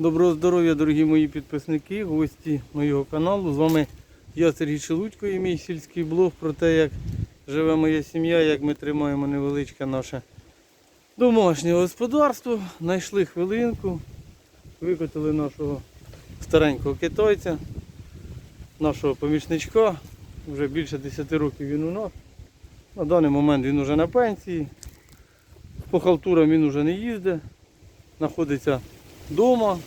Доброго здоров'я, дорогі мої підписники, гості моєго каналу. З вами я Сергій Шелудько і мій сільський блог про те, як живе моя сім'я, як ми тримаємо невеличке наше домашнє господарство. Знайшли хвилинку, викотили нашого старенького китайця, нашого помічничка. Вже більше 10 років він у нас. На даний момент він вже на пенсії. По халтурам він вже не їздить, знаходиться вдома.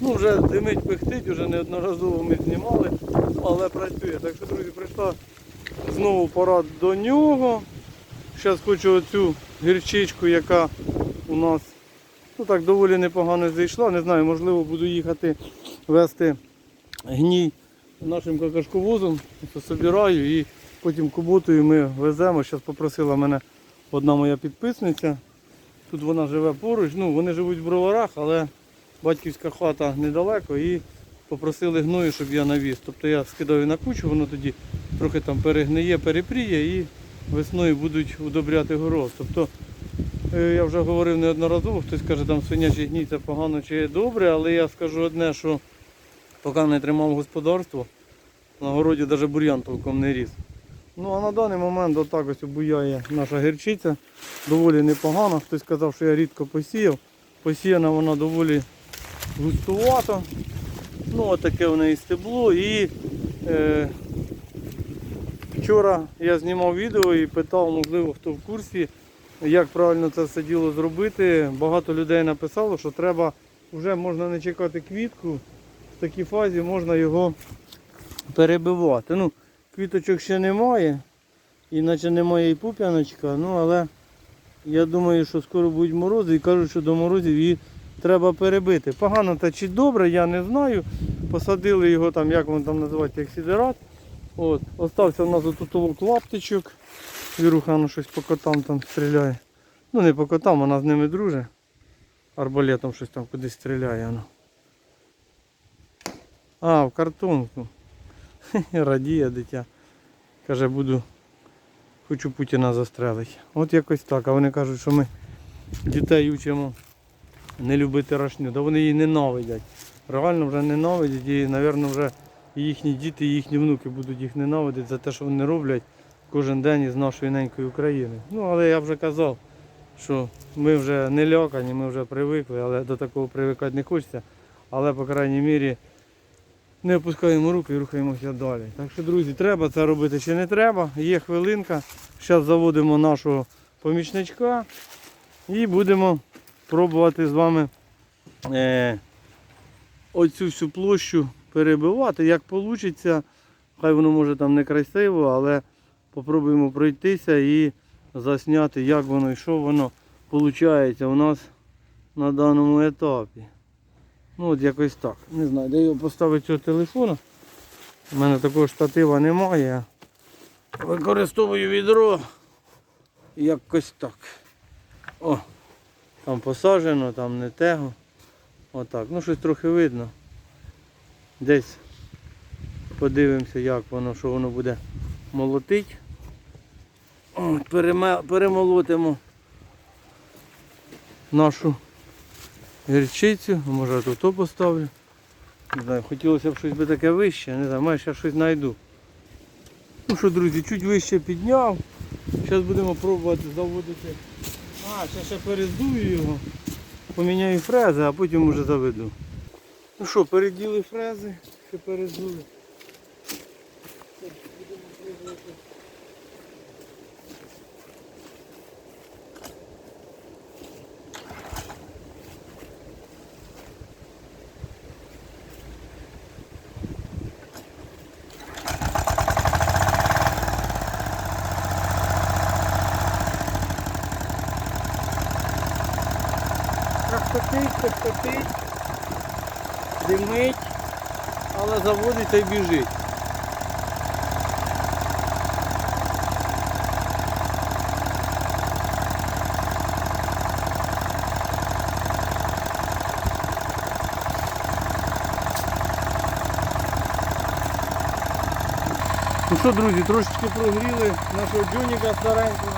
Ну, вже димить пихтить, вже неодноразово ми знімали, але працює. Так що, друзі, прийшла знову пора до нього. Зараз хочу оцю гірчичку, яка у нас ну, так доволі непогано зайшла. Не знаю, можливо, буду їхати вести гній нашим какашковозом. Собираю і потім куботою ми веземо. Зараз попросила мене одна моя підписниця. Тут вона живе поруч. Ну, вони живуть в броварах, але батьківська хата недалеко і попросили гною, щоб я навіз. Тобто я скидаю на кучу, воно тоді трохи там перегниє, перепріє і весною будуть удобряти город. Тобто е, я вже говорив неодноразово, хтось каже, там свинячий гній це погано чи добре, але я скажу одне, що поки не тримав господарство, на городі навіть бур'ян толком не ріс. Ну а на даний момент отак ось обуяє наша гірчиця. Доволі непогана. Хтось сказав, що я рідко посіяв. Посіяна вона доволі густувато. Ну, отаке в неї стебло. І е, вчора я знімав відео і питав, можливо, хто в курсі, як правильно це все діло зробити. Багато людей написало, що треба вже можна не чекати квітку. В такій фазі можна його перебивати. Ну, квіточок ще немає, іначе немає і пуп'яночка, ну але я думаю, що скоро будуть морози і кажуть, що до морозів її треба перебити. Погано та чи добре, я не знаю. Посадили його там, як він там називається, як сідерат. От. Остався у нас тут толок лаптичок. Віруха ну, щось по котам там стріляє. Ну не по котам, вона з ними друже. Арбалетом щось там кудись стріляє. Ну. А, в картонку. Радіє дитя. Каже, буду, хочу Путіна застрелити. От якось так. А вони кажуть, що ми дітей учимо не любити рашню. Да вони її ненавидять. Реально вже ненавидять і, мабуть, вже їхні діти, і їхні внуки будуть їх ненавидити за те, що вони роблять кожен день із нашої ненької України. Ну, але я вже казав, що ми вже не лякані, ми вже привикли, але до такого привикати не хочеться. Але, по крайній мірі, не опускаємо руки і рухаємося далі. Так що, друзі, треба це робити чи не треба. Є хвилинка. Зараз заводимо нашого помічничка і будемо пробувати з вами е, оцю всю площу перебивати. Як вийде, хай воно може там не красиво, але попробуємо пройтися і засняти, як воно і що воно виходить у нас на даному етапі. Ну от якось так. Не знаю, де його поставити цього телефона. У мене такого штатива немає. Використовую відро. Якось так. О, там посаджено, там не tego. Отак. Ну щось трохи видно. Десь подивимося, як воно, що воно буде молотить. От, перемолотимо нашу гірчицю, може я тут то поставлю. Не знаю, хотілося б щось би таке вище, не знаю, може ще щось знайду. Ну що, друзі, чуть вище підняв. Зараз будемо пробувати заводити. А, ще ще перездую його, поміняю фрези, а потім вже заведу. Ну що, переділи фрези, ще перездули. але заводиться і біжить. Ну що, друзі, трошечки прогріли нашого джоніка старенького.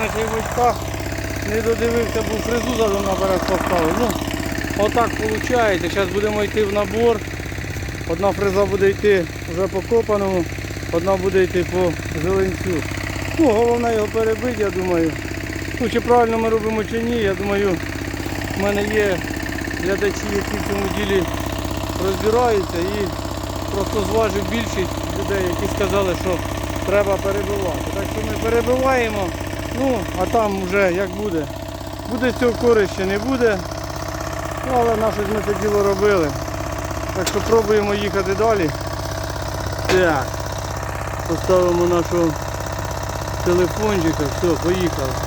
На чайвочках. Не додивився, був фрезу задом наперед поставив. Ну, отак виходить. Зараз будемо йти в набор. Одна фреза буде йти вже по копаному, одна буде йти по зеленцю. Ну, головне його перебити, я думаю. Ну, чи правильно ми робимо чи ні, я думаю, в мене є глядачі, які в цьому ділі розбираються і просто зважив більшість людей, які сказали, що треба перебивати. Так що ми перебиваємо, ну, а там вже як буде. Буде цього користь не буде. Ну, але наше ж ми це діло робили. Так що пробуємо їхати далі. Так. Поставимо нашого телефончика. Все, поїхали.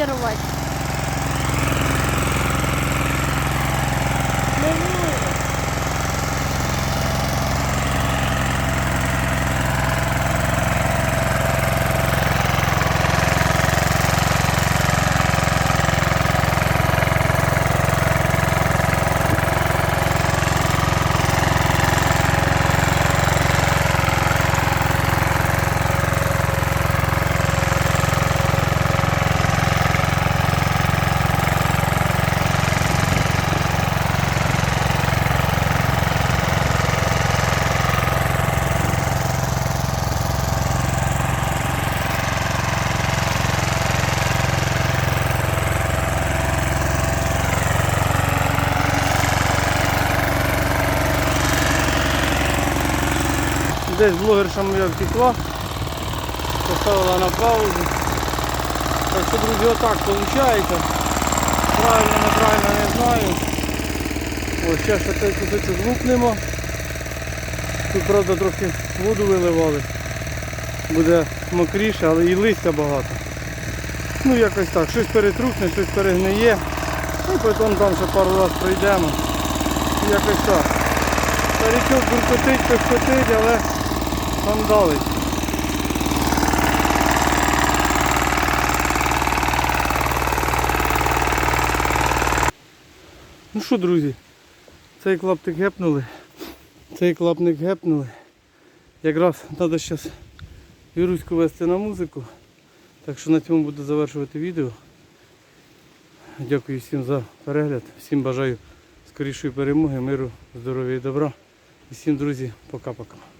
монтировать. Десь блогерша моя втекла, поставила на паузу. Так що, друзі, отак виходить. Правильно, неправильно не знаю. Ось ще ще цей кусочок лупнемо. Тут, правда, трохи воду виливали. Буде мокріше, але і листя багато. Ну якось так, щось перетрухне, щось перегниє. Ну, потім там ще пару разів пройдемо. Якось так. Старичок буркотить, пихкотить, але сандалить. Ну що, друзі, цей клаптик гепнули, цей клапник гепнули. Якраз треба зараз Віруську вести на музику. Так що на цьому буду завершувати відео. Дякую всім за перегляд. Всім бажаю скорішої перемоги, миру, здоров'я і добра. І всім, друзі, пока-пока.